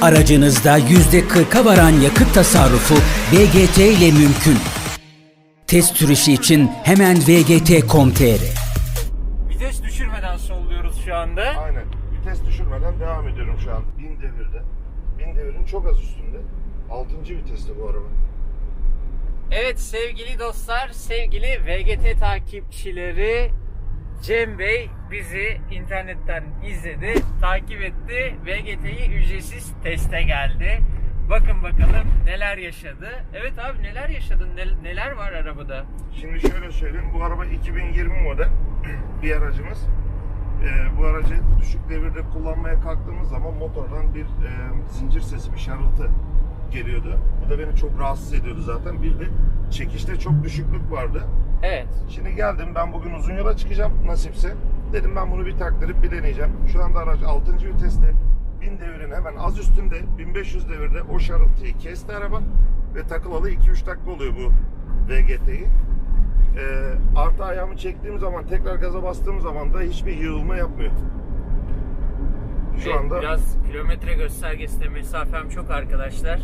Aracınızda %40'a varan yakıt tasarrufu VGT ile mümkün. Test sürüşü için hemen vgt.com.tr Vites düşürmeden solluyoruz şu anda. Aynen. Vites düşürmeden devam ediyorum şu an. 1000 devirde. 1000 devirin çok az üstünde. 6. viteste bu araba. Evet sevgili dostlar, sevgili VGT takipçileri Cem Bey bizi internetten izledi, takip etti. VGT'yi ücretsiz teste geldi. Bakın bakalım neler yaşadı. Evet abi neler yaşadın? Nel- Neler var arabada? Şimdi şöyle söyleyeyim. Bu araba 2020 model bir aracımız. Ee, bu aracı düşük devirde kullanmaya kalktığımız zaman motordan bir e, zincir sesi, bir şarıltı geliyordu. Bu da beni çok rahatsız ediyordu zaten. Bir de çekişte çok düşüklük vardı. Evet. Şimdi geldim ben bugün uzun yola çıkacağım nasipse. Dedim ben bunu bir taktırıp bir deneyeceğim. Şu anda araç 6. viteste 1000 devirin hemen az üstünde 1500 devirde o şarıltıyı kesti araba ve takılalı 2-3 dakika oluyor bu VGT'yi. Ee, artı ayağımı çektiğim zaman tekrar gaza bastığım zaman da hiçbir yığılma yapmıyor. Şu Evet, anda biraz kilometre göstergesinde mesafem çok arkadaşlar.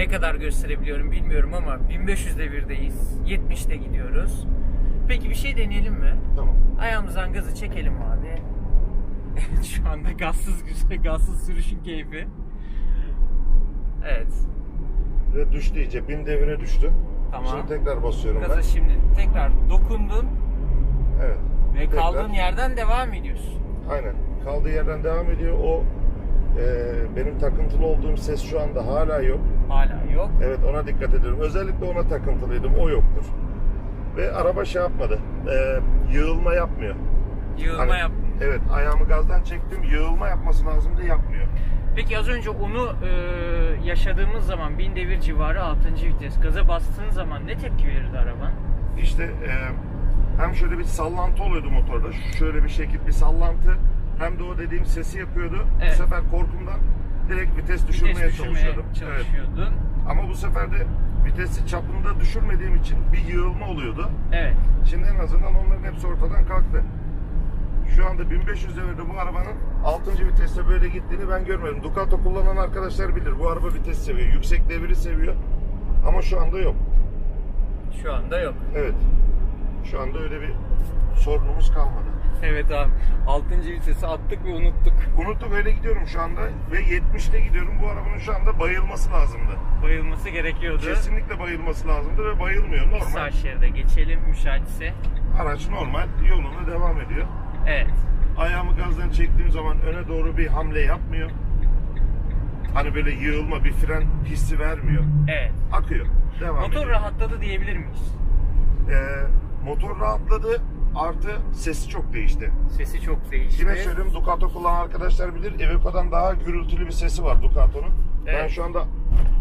Ne kadar gösterebiliyorum bilmiyorum ama 1500 devirdeyiz. 70'te gidiyoruz. Peki bir şey deneyelim mi? tamam. Ayağımızdan gazı çekelim abi. Evet şu anda gazsız güzel, gazsız sürüşün keyfi. Evet. Ve düştü iyice 1000 devire düştü. Tamam. Şimdi tekrar basıyorum Gaza ben. şimdi tekrar dokundun Evet. ve Tekrar. kaldığın yerden devam ediyorsun. Aynen. Kaldığı yerden devam ediyor. O e, benim takıntılı olduğum ses şu anda hala yok. Hala yok. Evet ona dikkat ediyorum. Özellikle ona takıntılıydım. O yoktur. Ve araba şey yapmadı. E, yığılma yapmıyor. Yığılma Hani, yap. Evet ayağımı gazdan çektim. Yığılma yapması lazımdı yapmıyor. Peki az önce onu e, yaşadığımız zaman 1000 devir civarı 6. vites gaza bastığın zaman ne tepki verirdi araban? İşte e, hem şöyle bir sallantı oluyordu motorda. Şöyle bir şekil bir sallantı. Hem de o dediğim sesi yapıyordu. Evet. Bu sefer korkumdan direkt vites düşürmeye, Vites düşürmeye çalışıyordum. Evet. çalışıyordun. Ama bu sefer de vitesi çapında düşürmediğim için bir yığılma oluyordu. Evet. Şimdi en azından onların hepsi ortadan kalktı. Şu anda 1500 devirde bu arabanın 6. viteste böyle gittiğini ben görmedim. Ducato kullanan arkadaşlar bilir. Bu araba vites seviyor. Yüksek deviri seviyor. Ama şu anda yok. Şu anda yok. Evet. Şu anda öyle bir sorunumuz kalmadı. Evet abi. 6. vitesi attık ve unuttuk. Unuttum öyle gidiyorum şu anda ve 70'te gidiyorum. Bu arabanın şu anda bayılması lazımdı. Bayılması gerekiyordu. Kesinlikle bayılması lazımdı ve bayılmıyor. Normal. Sağ şeride geçelim müsaitse. Araç normal yoluna devam ediyor. Evet. Ayağımı gazdan çektiğim zaman öne doğru bir hamle yapmıyor. Hani böyle yığılma bir fren hissi vermiyor. Evet. Akıyor. Devam Motor ediyor. rahatladı diyebilir miyiz? Ee, motor rahatladı. Artı sesi çok değişti. Sesi çok değişti. Yine söyleyeyim Ducato kullanan arkadaşlar bilir. Iveco'dan daha gürültülü bir sesi var Ducato'nun. Ben Evet. şu anda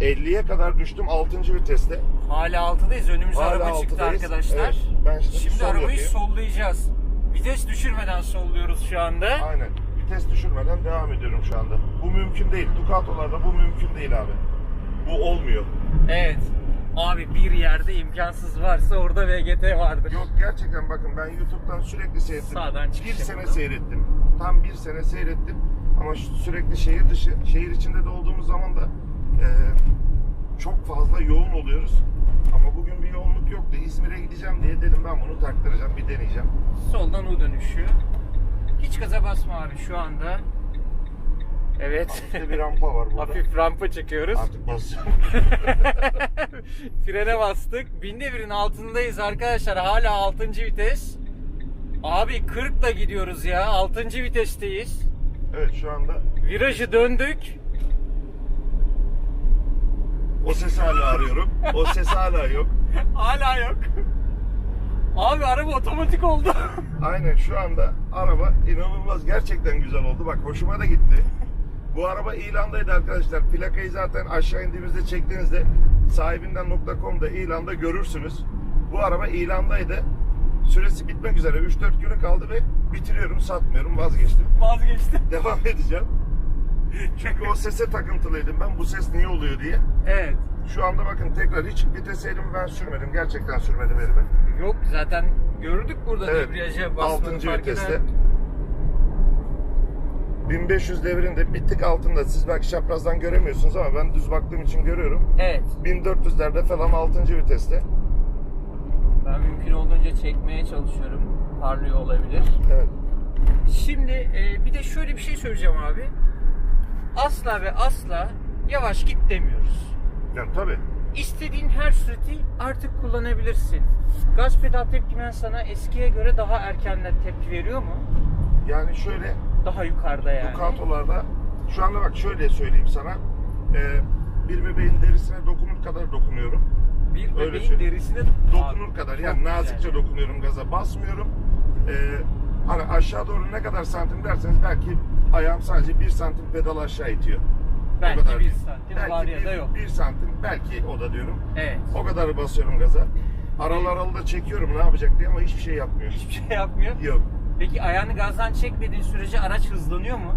50'ye kadar düştüm 6. viteste. Hala 6'dayız. Önümüze Hala araba çıktı altıdayız. arkadaşlar. Evet. Ben şimdi Şimdi sol arabayı yapayım. sollayacağız. Vites düşürmeden solluyoruz şu anda. Aynen. Vites düşürmeden devam ediyorum şu anda. Bu mümkün değil. Ducato'larda bu mümkün değil abi. Bu olmuyor. Evet. Abi bir yerde imkansız varsa orada VGT vardır. Yok gerçekten bakın ben YouTube'dan sürekli seyrettim. Sağdan bir sene yapalım. seyrettim. Tam bir sene seyrettim. Ama sürekli şehir dışı, şehir içinde de olduğumuz zaman da e, çok fazla yoğun oluyoruz. Ama bugün bir yoğunluk yoktu. İzmir'e gideceğim diye dedim ben bunu taktıracağım, bir deneyeceğim. Soldan U dönüşü. Hiç gaza basma abi şu anda. Evet. Hafifte bir rampa var burada. Hafif rampa çekiyoruz. Artık basacağım. Frene bastık. Bin devirin altındayız arkadaşlar. Hala 6. vites. Abi 40 da gidiyoruz ya. 6. vitesteyiz. Evet şu anda Virajı döndük. o sesi hala arıyorum. O ses hala yok. Hala yok. Abi araba otomatik oldu. Aynen şu anda araba inanılmaz gerçekten güzel oldu. Bak hoşuma da gitti. Bu araba ilandaydı arkadaşlar. Plakayı zaten aşağı indiğimizde çektiğinizde sahibinden.com'da ilanda görürsünüz. Bu araba ilandaydı. Süresi bitmek üzere 3-4 günü kaldı ve bitiriyorum, satmıyorum, vazgeçtim. Vazgeçtim. Devam edeceğim. Çünkü o sese takıntılıydım ben. Bu ses niye oluyor diye. Evet. Şu anda bakın tekrar hiç vites elimi ben sürmedim. Gerçekten sürmedim elimi. Yok zaten gördük burada Evet. debriyaja basmanı 6. fark viteste. eden. 1500 devrinde bir tık altında. Siz belki çaprazdan göremiyorsunuz ama ben düz baktığım için görüyorum. Evet. 1400'lerde falan 6. viteste. Ben mümkün olduğunca çekmeye çalışıyorum. Parlıyor olabilir. Evet. Şimdi e, bir de şöyle bir şey söyleyeceğim abi. Asla ve asla yavaş git demiyoruz. Yani tabii. İstediğin her sürati artık kullanabilirsin. Gaz pedal tepkimen sana eskiye göre daha erkenden tepki veriyor mu? Yani şöyle Daha yukarıda yani. Ducato'larda şu anda bak şöyle söyleyeyim sana. Ee, bir bebeğin derisine dokunur kadar dokunuyorum. Bir Öyle bebeğin söyleyeyim. derisine Dokunur Abi, kadar yani güzel. nazikçe dokunuyorum gaza basmıyorum. Ee, hani aşağı doğru ne kadar santim derseniz belki ayağım sadece bir santim pedal aşağı itiyor. O Belki kadar. bir santim belki var ya bir, da yok. Bir santim belki o da diyorum. Evet. O kadar basıyorum gaza. Aralar aralı çekiyorum ne yapacak diye ama hiçbir şey yapmıyor. Hiçbir şey yapmıyor. Yok. Peki ayağını gazdan çekmediğin sürece araç hızlanıyor mu?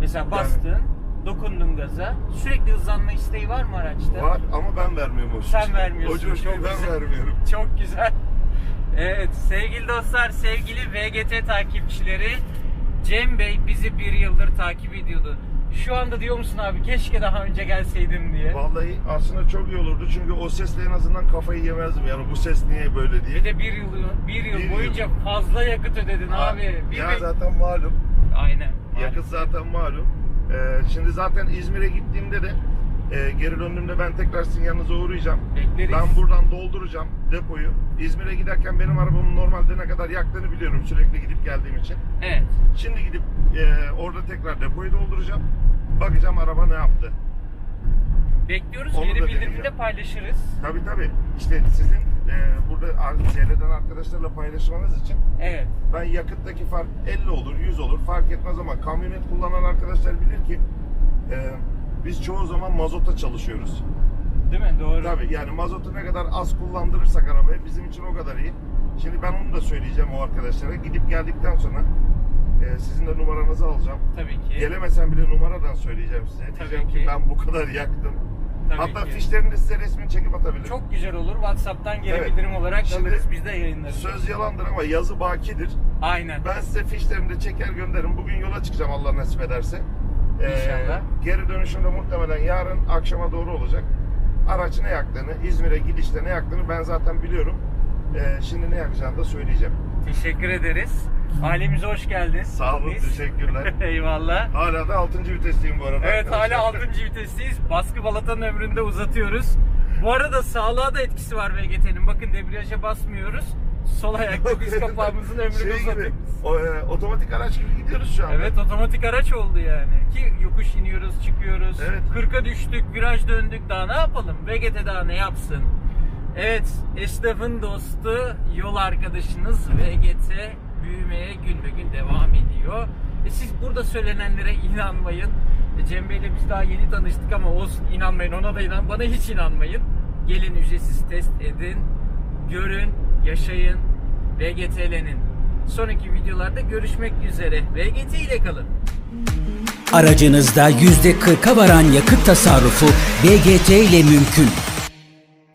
Mesela bastın, dokundun gaza. Sürekli hızlanma isteği var mı araçta? Var ama ben vermiyorum o Sen vermiyorsun, O coşkuyu çok ben güzel. vermiyorum. Çok güzel. Evet sevgili dostlar, sevgili VGT takipçileri Cem Bey bizi bir yıldır takip ediyordu. Şu anda diyor musun abi keşke daha önce gelseydim diye. Vallahi aslında çok iyi olurdu çünkü o sesle en azından kafayı yemezdim yani bu ses niye böyle diye. Bir de bir yıl, bir yıl Bir yıl. boyunca fazla yakıt ödedin abi. Bir ya de- zaten malum. Aynen. Yakıt zaten malum. Ee, şimdi zaten İzmir'e gittiğimde de e, geri döndüğümde ben tekrar sizin yanınıza uğrayacağım. Bekleriz. Ben buradan dolduracağım depoyu. İzmir'e giderken benim arabamın normalde ne kadar yaktığını biliyorum sürekli gidip geldiğim için. Evet. Şimdi gidip e, orada tekrar depoyu dolduracağım. Bakacağım araba ne yaptı. Bekliyoruz. Onu Geri da bildirimde deneyeceğim. paylaşırız. Tabii tabii. İşte sizin e, burada seyreden arkadaşlarla paylaşmanız için Evet. ben yakıttaki fark 50 olur, 100 olur fark etmez ama kamyonet kullanan arkadaşlar bilir ki e, biz çoğu zaman mazota çalışıyoruz. Değil mi? Doğru. Tabii yani mazotu ne kadar az kullandırırsak arabayı bizim için o kadar iyi. Şimdi ben onu da söyleyeceğim o arkadaşlara. Gidip geldikten sonra e, sizin de numaranızı alacağım. Tabii ki. Gelemesem bile numaradan söyleyeceğim size. Tabii Diyeceğim ki ki. ben bu kadar yaktım. Tabii Hatta ki. fişlerini de size resmini çekip atabilirim. Çok güzel olur. WhatsApp'tan geri Evet. bildirim olarak Şimdi alırız. Biz de yayınlarız. Söz yalandır ama yazı bakidir. Aynen. Ben size fişlerimi de çeker gönderirim. Bugün yola çıkacağım Allah nasip ederse. Ee, İnşallah. Geri dönüşümde muhtemelen yarın akşama doğru olacak. Araç ne yaktığını, İzmir'e gidişte ne yaktığını ben zaten biliyorum. Ee, şimdi ne yakacağını da söyleyeceğim. Teşekkür ederiz. Ailemize hoş geldin. Sağ olun, Biz- teşekkürler. Eyvallah. Hala da 6. vitesteyim bu arada. Evet hala arkadaşlar. 6. vitesteyiz. Baskı balatanın ömründe uzatıyoruz. Bu arada sağlığa da etkisi var VGT'nin. Bakın debriyaja basmıyoruz. Sol ayakta diz kapağımızın ömrünü şey o, e, otomatik araç gibi gidiyoruz şu anda. Evet otomatik araç oldu yani. Ki yokuş iniyoruz çıkıyoruz. Evet. 40'a düştük viraj döndük daha ne yapalım? VGT daha ne yapsın? Evet esnafın dostu yol arkadaşınız VGT büyümeye gün be gün devam ediyor. E siz burada söylenenlere inanmayın. E Cem Bey'le biz daha yeni tanıştık ama olsun inanmayın ona da inan bana hiç inanmayın. Gelin ücretsiz test edin. Görün, yaşayın. VGT'lenin. Sonraki videolarda görüşmek üzere. VGT ile kalın. Aracınızda %40'a varan yakıt tasarrufu VGT ile mümkün.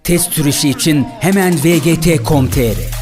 Test sürüşü için hemen vgt.com.tr